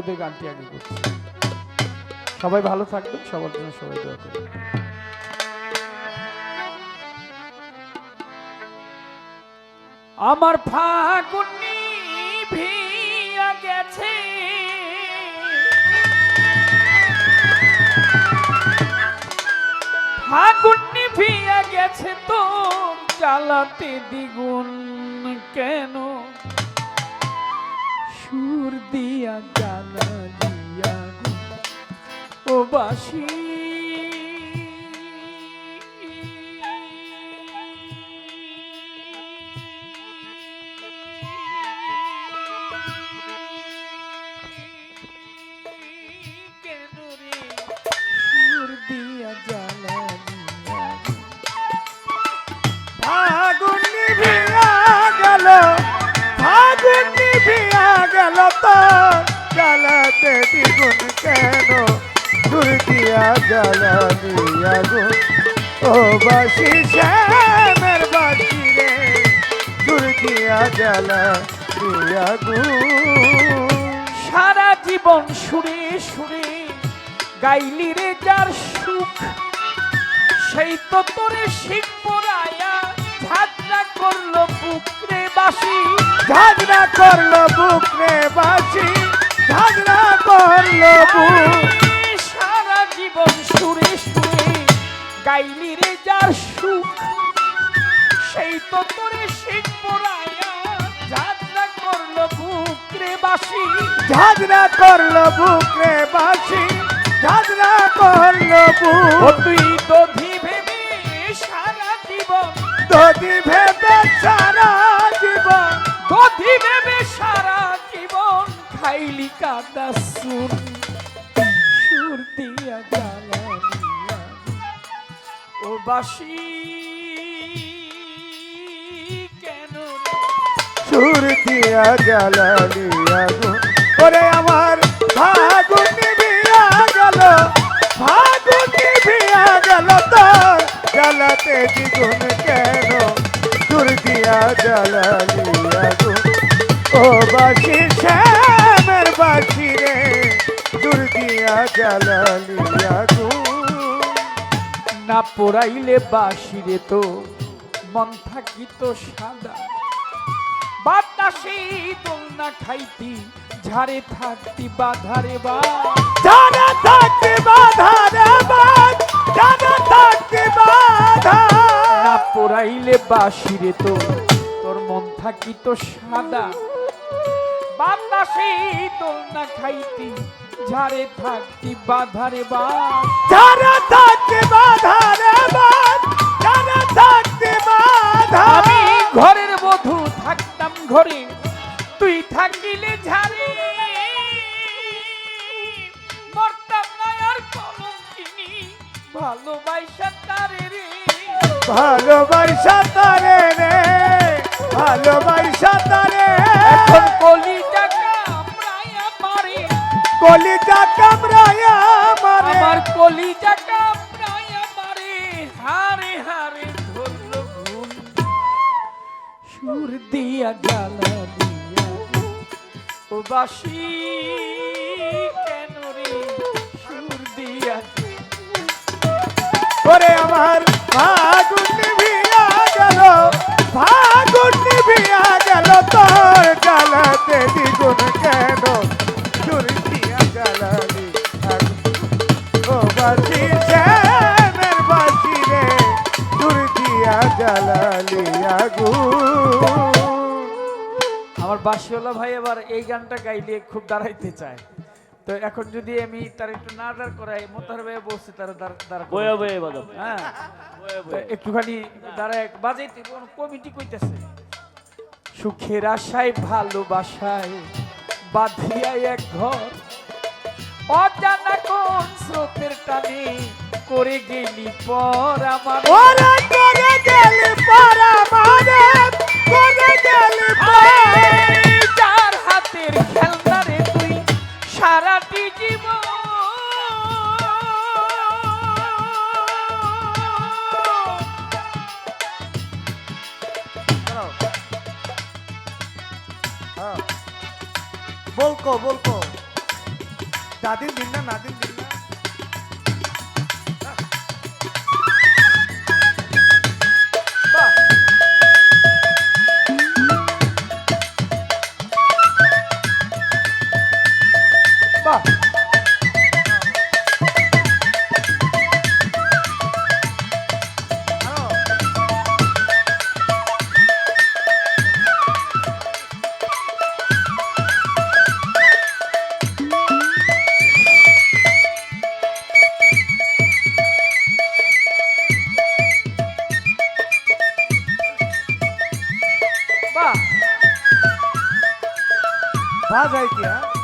অনুরোধে গানটি আগে করছি। সবাই ভালো থাকবেন, সবার জন্য সবাই দোয়া করবেন। আমার ফাগুনি ভিয়া গেছে। ফাগুনি ভিয়া গেছে তো জ্বালাতে দ্বিগুণ কেন? সুর দিয়া জ্বালালিয়া ও বাসি ও বাসি শ্যামের বাসি রে দূর দিয়া জ্বালা দিয়া গুণ সারা জীবন সুরে সুরে গাইলি রে যার সুখ সেই তো তোরে শিখ পড়ায়া ঝাঁঝরা করল বুকরে বাসি। ঝাগড়া করল বুক রে বাসি। ঝাগড়া করল বুক গাইলি রে যার সুখ সেই তো তোরে শিখ পড়ায়া ঝাঁঝরা করল বুকরে বাসি ঝাগড়া করল বুক রে বাসি ঝাগড়া করল বুক তুই দধি ভেবে সারা জীবন যদি ভেবে সারা জীবন দধি ভেবে সারা জীবন খাইলি কাদা সুর। ও বাসি কেন? সুর দিয়া জ্বালালিয়া গো ওরে আমার ফাগুন নিভিয়া গেল। ফাগুন নিভিয়া গেল তো জ্বালাতে দ্বিগুণ কেন? সুর দিয়া জ্বালালিয়া গো ও বাসি শ্যামের বাসি রে। সুর দিয়া জ্বালালিয়া গো না পোড়াইলে বাসিরে তো মন থাকিত সাদা। বাতাসে দোল না খাইতি ঝাড়ে থাকতি বাধারে বা জানা থাকতে বাধা রে বাদ জানা থাকতে বাধা। না পোড়াইলে বাসিরে তো তোর মন থাকিত সাদা। বাতাসে দোল না খাইতি ঝাড়ে থাকতি বাধারে বা জানা থাকতে বাধা রে বাদ জানা থাকতে বাধা। আমি ঘরের বধূ থাকতাম ঘরে। তুই থাকিলে ঝাড়ে। মরতাম না আর কলঙ্কিনী ভালোবাসা তারে রে। ভালোবাসা তারে রে ভালোবাসা জ্বালা দিয়া ও বাসি কেন রে সুর দিয়া ওরে আমার ফাগুন নিভিয়া গেল ফাগুন নিভিয়া গেল, তোর গালাতে দ্বিগুণ কেন? চুরিয়া গালালি ও বাসি শ্যামের বাসি রে চুরিয়া গালালি আগু আমার বাসিওয়ালা ভাই এবার এই গানটা গাইলে খুব দাঁড়াইতে চায়। তো এখন যদি আমি তার একটু না দাঁড় করাই মোতার ভাই বলছে তারা দাঁড় বয়ে বয়ে হ্যাঁ। একটুখানি দাঁড়ায় বাজাইতে কোন কমিটি কইতেছে। সুখের আশায় ভালোবাসায় বাঁধিয়া এক ঘর। অজানা কোন স্রোতের টানে করে গেলি পর আমার। ওরে করে গেলি পারা এই যার হাতের খেলনা রে তুই সারাটি জীবন বলকো বলকো। দাদিন দিন না নাদিন দিন। বাহ যায় কি হ্যাঁ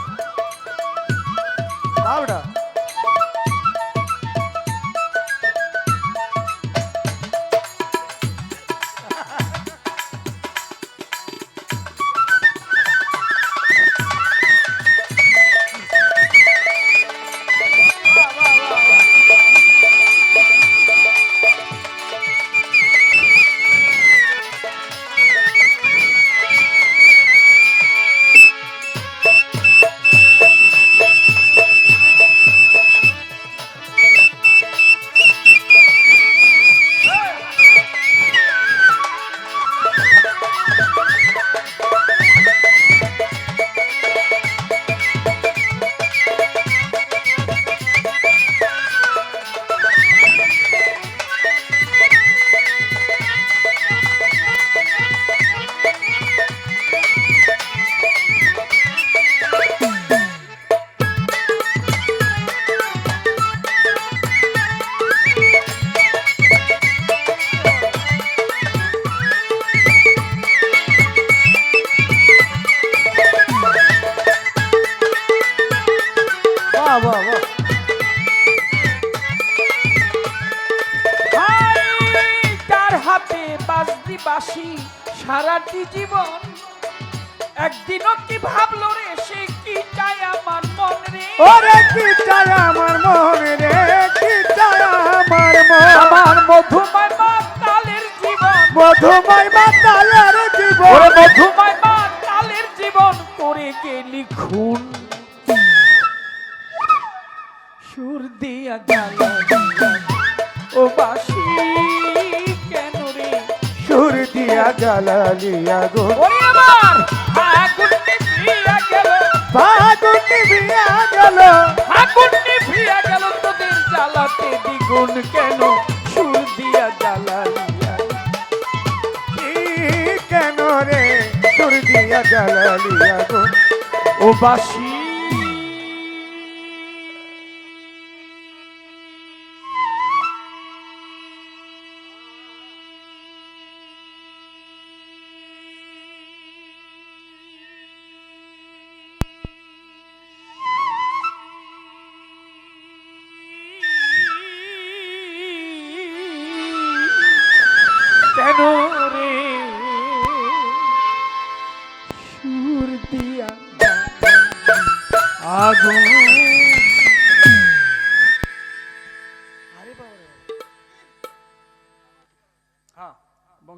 বাহ বাহ বাহ তার হাতে বাজদি বাসি সারাটি জীবন। একদিনও কি ভাবলো রে সে কি চায় আমার মন রে? ওরে কি চায় আমার মনে রে কি চায় আমার মন? আমার মধুময় মা তালের জীবন। মধুময় মাতালের জীবন। ওরে মধুময় মা তালের জীবন করে গেলি খুন ও বাসি কেন রে? সুর দিয়া জ্বালালিয়া গো ওরে আমার আগুন নিভিয়া গেল। ফাগুন নিভিয়া গেল। আগুন নিভিয়া গেল তোদের জ্বালাতে দ্বিগুণ কেন? সুর দিয়া কেন রে? সুর দিয়া জ্বালালিয়া গো ও বাসি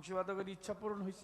বংশীবাদকের ইচ্ছা পূরণ হয়েছে